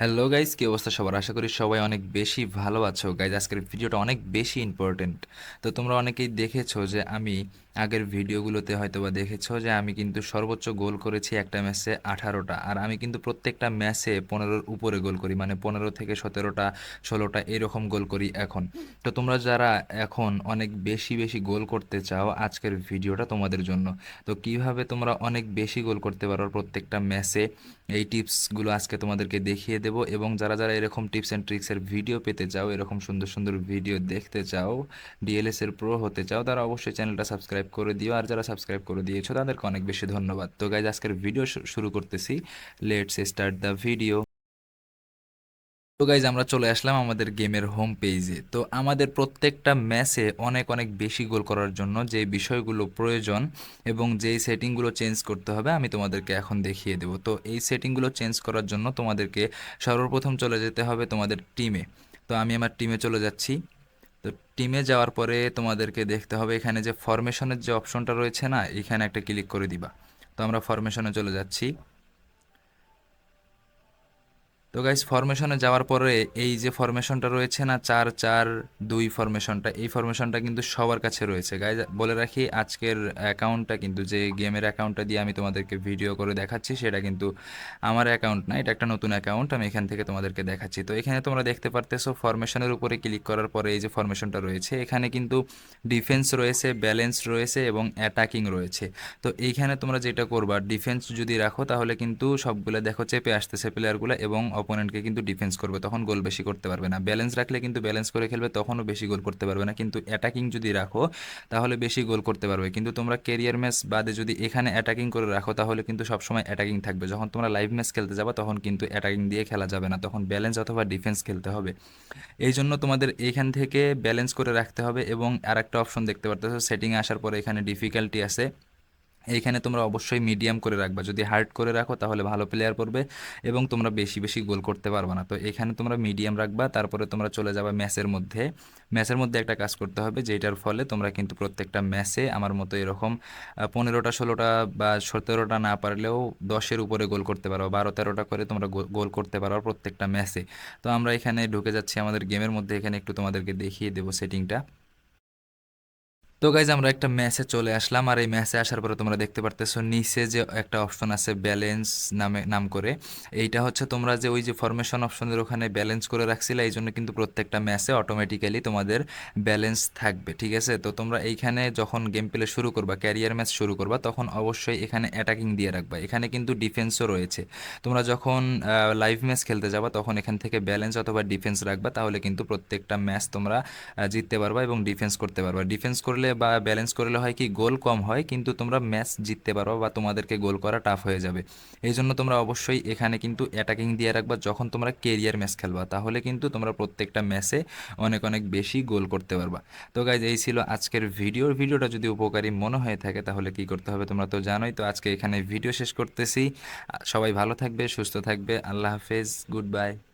Hello guys কি অবস্থা সবার? আশা করি সবাই অনেক বেশি ভালো আছো। গাইজ আজকের ভিডিওটা অনেক বেশি ইম্পর্টেন্ট তো তোমরা অনেকেই দেখেছ যে আমি আগের ভিডিওগুলোতে হয়তো বা দেখেছ যে আমি কিন্তু সর্বোচ্চ গোল করেছি একটা ম্যাচে আঠারোটা। আর আমি কিন্তু প্রত্যেকটা ম্যাচে পনেরোর উপরে গোল করি মানে পনেরো থেকে সতেরোটা, ষোলোটা এরকম গোল করি এখন। তো তোমরা যারা এখন অনেক বেশি বেশি গোল করতে চাও আজকের ভিডিওটা তোমাদের জন্য। তো কীভাবে তোমরা অনেক বেশি গোল করতে পারো প্রত্যেকটা ম্যাচে? এই টিপসগুলো আজকে তোমাদেরকে দেখিয়ে দেব। এবং যারা যারা এরকম টিপস অ্যান্ড ট্রিক্সের ভিডিও পেতে চাও, এরকম সুন্দর সুন্দর ভিডিও দেখতে চাও ডিএলএস এর প্রো হতে চাও, তারা অবশ্যই চ্যানেলটা সাবস্ক্রাইব করে দিও। আর যারা সাবস্ক্রাইব করে দিয়েছ, তাদেরকে অনেক বেশি ধন্যবাদ। তো গাইজ আজকের ভিডিও শুরু করতেছি। লেটস স্টার্ট দ্য ভিডিও তো গাইজ আমরা চলে আসলাম আমাদের গেমের হোম পেজে তো আমাদের প্রত্যেকটা ম্যাচে অনেক অনেক বেশি গোল করার জন্য যে বিষয়গুলো প্রয়োজন এবং যেই সেটিংগুলো চেঞ্জ করতে হবে, আমি তোমাদেরকে এখন দেখিয়ে দেবো। তো এই সেটিংগুলো চেঞ্জ করার জন্য তোমাদেরকে সর্বপ্রথম চলে যেতে হবে তোমাদের টিমে তো আমি আমার টিমে চলে যাচ্ছি। তো টিমে যাওয়ার পরে তোমাদেরকে দেখতে হবে এখানে যে ফরমেশনের যে অপশনটা রয়েছে না, এখানে একটা ক্লিক করে দিবা। তো আমরা ফরমেশনে চলে যাচ্ছি। তো গাইস ফরমেশনে যাওয়ার পরে এই যে ফরমেশনটা রয়েছে না, চার চার, দুই ফরমেশনটা এই ফরমেশনটা কিন্তু সবার কাছে রয়েছে। গাইজ বলে রাখি, আজকের অ্যাকাউন্টটা কিন্তু যে গেমের অ্যাকাউন্টটা দিয়ে আমি তোমাদেরকে ভিডিও করে দেখাচ্ছি, সেটা কিন্তু আমার অ্যাকাউন্ট না, এটা একটা নতুন অ্যাকাউন্ট আমি এখান থেকে তোমাদেরকে দেখাচ্ছি। তো এখানে তোমরা দেখতে পারতেছো ফরমেশনের উপরে ক্লিক করার পরে এই যে ফরমেশনটা রয়েছে, এখানে কিন্তু ডিফেন্স রয়েছে ব্যালেন্স রয়েছে এবং অ্যাটাকিং রয়েছে। তো এইখানে তোমরা যেটা করবা ডিফেন্স যদি রাখো, তাহলে কিন্তু সবগুলো দেখো, চেপে আসতেছে প্লেয়ারগুলো এবং অপোনেন্টকে কিন্তু ডিফেন্স করবে, তখন গোল বেশি করতে পারবে না। ব্যালেন্স রাখলে কিন্তু ব্যালেন্স করে খেলবে, তখনও বেশি গোল করতে পারবে না। কিন্তু অ্যাটাকিং যদি রাখো, তাহলে বেশি গোল করতে পারবে। কিন্তু তোমরা কেরিয়ার ম্যাচ বাদে যদি এখানে অ্যাটাকিং করে রাখো, তাহলে কিন্তু সবসময় অ্যাটাকিং থাকবে। যখন তোমরা লাইভ ম্যাচ খেলতে যাবে, তখন কিন্তু অ্যাটাকিং দিয়ে খেলা যাবে না। তখন ব্যালেন্স অথবা ডিফেন্স খেলতে হবে। এই জন্য তোমাদের এইখান থেকে ব্যালেন্স করে রাখতে হবে এবং আর একটা অপশন দেখতে পারতেছো সেটিংয়ে আসার পরে এখানে ডিফিকাল্টি আছে। এইখানে তোমরা অবশ্যই মিডিয়াম করে রাখবা। যদি হার্ড করে রাখো, তাহলে ভালো প্লেয়ার পড়বে এবং তোমরা বেশি বেশি গোল করতে পারবে না। তো এখানে তোমরা মিডিয়াম রাখবা, তারপরে তোমরা চলে যাবে ম্যাচের মধ্যে। ম্যাচের মধ্যে একটা কাজ করতে হবে, যেটার ফলে তোমরা কিন্তু প্রত্যেকটা ম্যাচে আমার মতো এরকম পনেরোটা, ষোলোটা বা সতেরোটা না পারলেও দশের উপরে গোল করতে পারো বারো, তেরোটা করে তোমরা গোল করতে পারো প্রত্যেকটা ম্যাচে তো আমরা এখানে ঢুকে যাচ্ছি আমাদের গেমের মধ্যে। এখানে একটু তোমাদেরকে দেখিয়ে দেবো সেটিংটা তো গাইজ আমরা একটা ম্যাচে চলে আসলাম। আর এই ম্যাচে আসার পরে তোমরা দেখতে পারতেছো, নিচে যে একটা অপশন আছে ব্যালেন্স নামে, নাম করে। এইটা হচ্ছে তোমরা যে ওই যে ফরমেশন অপশনের ওখানে ব্যালেন্স করে রাখছিলে এই জন্য কিন্তু প্রত্যেকটা ম্যাচে অটোমেটিক্যালি তোমাদের ব্যালেন্স থাকবে, ঠিক আছে? তো তোমরা এইখানে যখন গেম প্লে শুরু করবা ক্যারিয়ার ম্যাচ শুরু করবা, তখন অবশ্যই এখানে অ্যাটাকিং দিয়ে রাখবা। এখানে কিন্তু ডিফেন্সও রয়েছে। তোমরা যখন লাইভ ম্যাচ খেলতে যাবা, তখন এখান থেকে ব্যালেন্স অথবা ডিফেন্স রাখবা, তাহলে কিন্তু প্রত্যেকটা ম্যাচ তোমরা জিততে পারবা এবং ডিফেন্স করতে পারবা। ডিফেন্স করলে বা ব্যালেন্স করলে হয় কি গোল কম হয়, কিন্তু তোমরা ম্যাচ জিততে পারো বা তোমাদেরকে গোল করা টাফ হয়ে যাবে। এই জন্য তোমরা অবশ্যই এখানে কিন্তু অ্যাটাকিং দিয়ে রাখবা। যখন তোমরা কেরিয়ার ম্যাচ খেলবা, তাহলে কিন্তু তোমরা প্রত্যেকটা ম্যাচে অনেক অনেক বেশি গোল করতে পারবা। তো গাইজ এই ছিল আজকের ভিডিওর ভিডিওটা যদি উপকারী মনে হয়ে থাকে, তাহলে কি করতে হবে তোমরা তো জানোই। তো আজকে এখানে ভিডিও শেষ করতেছি। সবাই ভালো থাকবে, সুস্থ থাকবে। আল্লাহ হাফেজ। Good bye